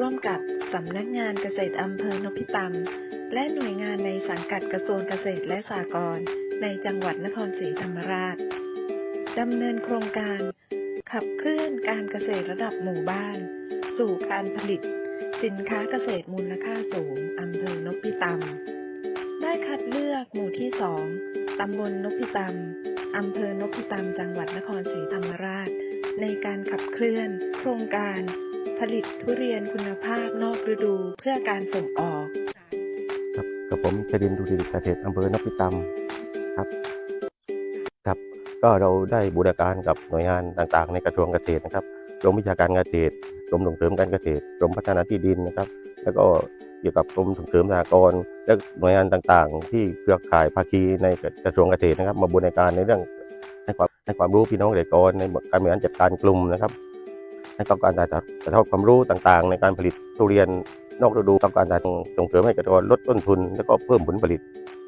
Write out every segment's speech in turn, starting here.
ร่วมกับสำนักงานเกษตรอำเภอนพิตำและหน่วยงานในสังกัดกระทรวงเกษตรและสหกรณ์ในจังหวัดนครศรีธรรมราชดำเนินโครงการ ขับเคลื่อนการเกษตรระดับหมู่บ้าน สู่การผลิต สินค้าเกษตรมูลค่าสูงอำเภอนพิตำได้คัดเลือกหมู่ที่2ตำบลนพิตำอำเภอนพิตำจังหวัดนครศรีธรรมราช ในการขับเคลื่อน โครงการ ผลิตทุเรียนคุณภาพนอกฤดูเพื่อการส่งออก ครับกับผมชดินดูดีเกษตรอำเภอนพิตำครับ ครับก็เราได้บูรณาการกับหน่วยงานต่างๆ ในกระทรวงเกษตรนะครับกรมวิชาการเกษตรกรมส่งเสริมการเกษตรกรมพัฒนาที่ดินนะครับ แล้วก็เกี่ยวกับกรมส่งเสริมสหกรณ์และหน่วยงานต่างๆ ที่เครือข่ายภาคีในกระทรวงเกษตรนะครับ มาบูรณาการในเรื่องให้ความให้ความรู้พี่น้องเกษตรกรในการบริหารจัดการกลุ่มนะครับ ต้องการถ่ายทอดถ่ายทอดความรู้ต่างๆ ในการผลิตทุเรียนนอกฤดูต้องการจะส่งเสริมให้เกษตรกรลดต้นทุน แล้วก็เพิ่มผลผลิต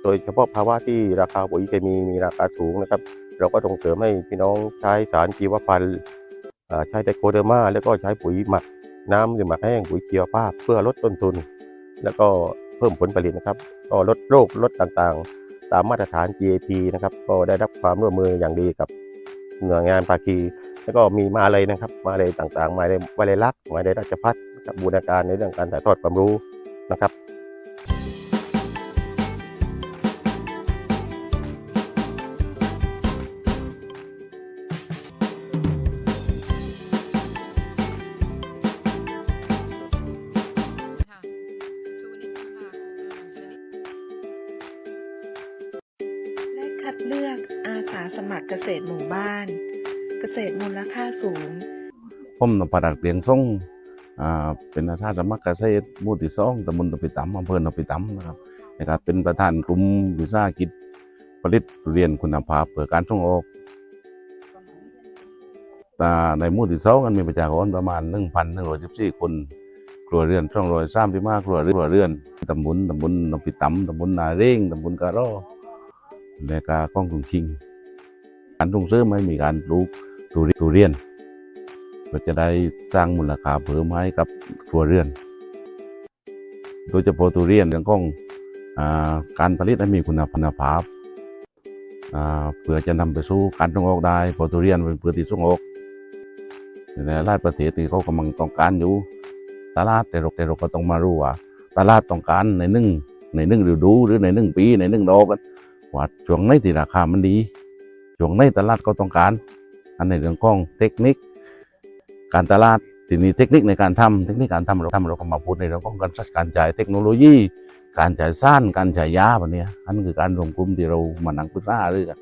โดยเฉพาะภาวะที่ราคาปุ๋ยเคมีมีราคาสูงนะครับ เราก็ส่งเสริมให้พี่น้องใช้สารชีวพันธุ์อ่าใช้ไดโคเดอร์มา แล้วก็ใช้ปุ๋ยหมักน้ำหรือหมักแห้งปุ๋ยเชียวภาพเพื่อลดต้นทุน แล้วก็เพิ่มผลผลิตนะครับก็ลดโรคลดต่างๆ ตามมาตรฐาน GAP นะครับก็ได้รับความร่วมมืออย่างดีกับหน่วยงานภาคี แล้วก็มีมาเลยนะครับ มาเลยต่างๆ มาเลยมาเลยลักษณ์มาเลยราชพัฒน์นะครับบูรณาการในเรื่องการถ่ายทอดความรู้นะครับค่ะชูนิดนึงค่ะชูนิดและคัดเลือกอาสาสมัครเกษตรหมู่บ้าน เกษตรมูลค่าสูง ผมนพรัตน์เกลียงส่งอ่าเป็นอาสาสมัครเกษตรหมู่ที่สองตำบลนพิตำอำเภอนพิตำนะครับนะครับ เป็นประธานกลุ่มวิสาหกิจผลิตทุเรียนคุณภาพเพื่อการส่งออกแต่ในหมู่ที่สองกันมีประชากรประมาณ1,114คนครัวเรือนช่องรอยสามที่มาครัวเรือนครัวเรือนตำบลตำบลนพิตำตำบลนาเร่งตำบลกะร่อและกาก้องถุงชิงการส่งเสริมไม่มีการปลูก ทุเรียนก็จะได้สร้างมูลค่าเพิ่มให้กับครัวเรือน โดยเฉพาะทุเรียนเรื่องของอการผลิตให้มีคุณภาพาเพื่อจะนำไปสู่การส่งออกได้พอทุเรียนเป็นพืชที่ส่งออกในหลายประเทศที่เขากำลังต้องการอยู่ตลาดแต่เราแต่เราก็ต้องมารู้ว่าตลาดต้องการในหนึ่งในหนึ่งฤดูหรือในหนึ่งปีในหนึ่งดอกกันว่าช่วงไหนที่ราคามันดีช่วงไหนตลาดก็ต้องการันในเรื่องของเทคนิค การตลาดทีนี้เทคนิคในการทำเทคนิคการทำเราทำเราก็มาพูดในเรื่องของการการจ่ายเทคโนโลยี การจ่ายสั้นการจ่ายยาแบบนี้อันคือการรวมกลุ่มที่เรามานั่งปรึกษาเรื่อง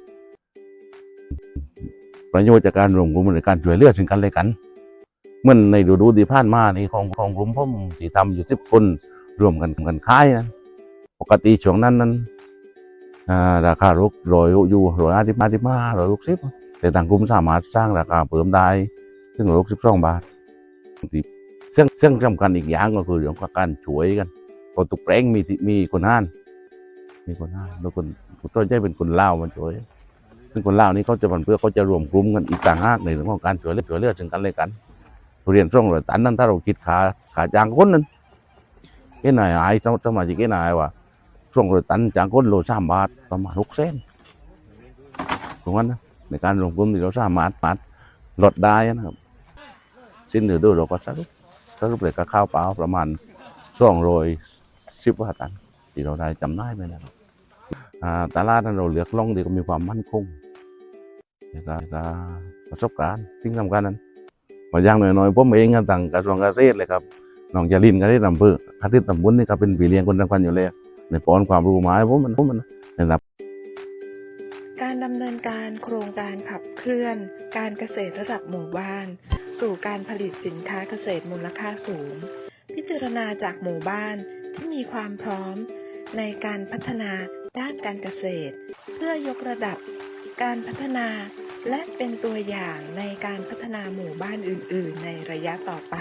ประโยชน์จากการรวมกลุ่มในการช่วยเหลือซึ่งกันและกันเมื่อในฤดูที่ผ่านมานี่ของของกลุ่มผมที่ทำอยู่สิบคนรวมกันกันขายนะปกติช่วงนั้นนั้นราคารุกรอยอยู่รอยอาทิมาทิมาร้อยหกสิบ แต่ทางกลุ่มสามารถสร้างราคาเพิ่มได้ซึ่งหกสิบสองบาทที่เรื่องเรื่องสำคัญอีกอย่างก็คือเรื่องของการช่วยกันพอตุกแปลงมีมีคนห้าน มีคนห้านแล้วคนต้นใจเป็นคนเล่ามาช่วยซึ่งคนเล่านี่เขาจะมันเพื่อเขาจะรวมกลุ่มกันอีกต่างหากในเรื่องของการช่วยเหลือช่วยเหลือซึ่งกันและกันเรียนช่วงร้อยตันนั้นถ้าเราคิดขาขาจ้างคนนั้นเอ้นายไอ้สมาชิกเอ้นายว่าช่วงร้อยตันจ้างคนโลสามบาทประมาณหกเซนตรงนั้นนะ ในการรวมกลุ่มที่เราสามารถปัดลดได้นะครับ สิ้นฤดูเราก็สรุปสรุปเลยก็ข้าวเปล่าประมาณสองร้อยสิบว่าตันที่เราได้จำได้ไหมนะครับอ่าตลาดนั้นเราเลือกล่องดีก็มีความมั่นคงแล้วก็แล้วก็ประสบการณ์สิ่งสำคัญนั้นมาอย่างหน่อยๆผมเองกันต่างกระทรวงเกษตรเลยครับน้องจารินก็ได้นำเพื่อคติตำบลนี่ก็เป็นปีเลี้ยงคนสำคัญอยู่แล้วในปอนความรู้หมายผมมันผมมันนะครับ เคลื่อน การเกษตรระดับหมู่บ้าน สู่การผลิตสินค้าเกษตรมูลค่าสูง พิจารณาจากหมู่บ้านที่มีความพร้อม ในการพัฒนาด้านการเกษตร เพื่อยกระดับ การพัฒนาและเป็นตัวอย่างในการพัฒนาหมู่บ้านอื่น ๆ ในระยะต่อไป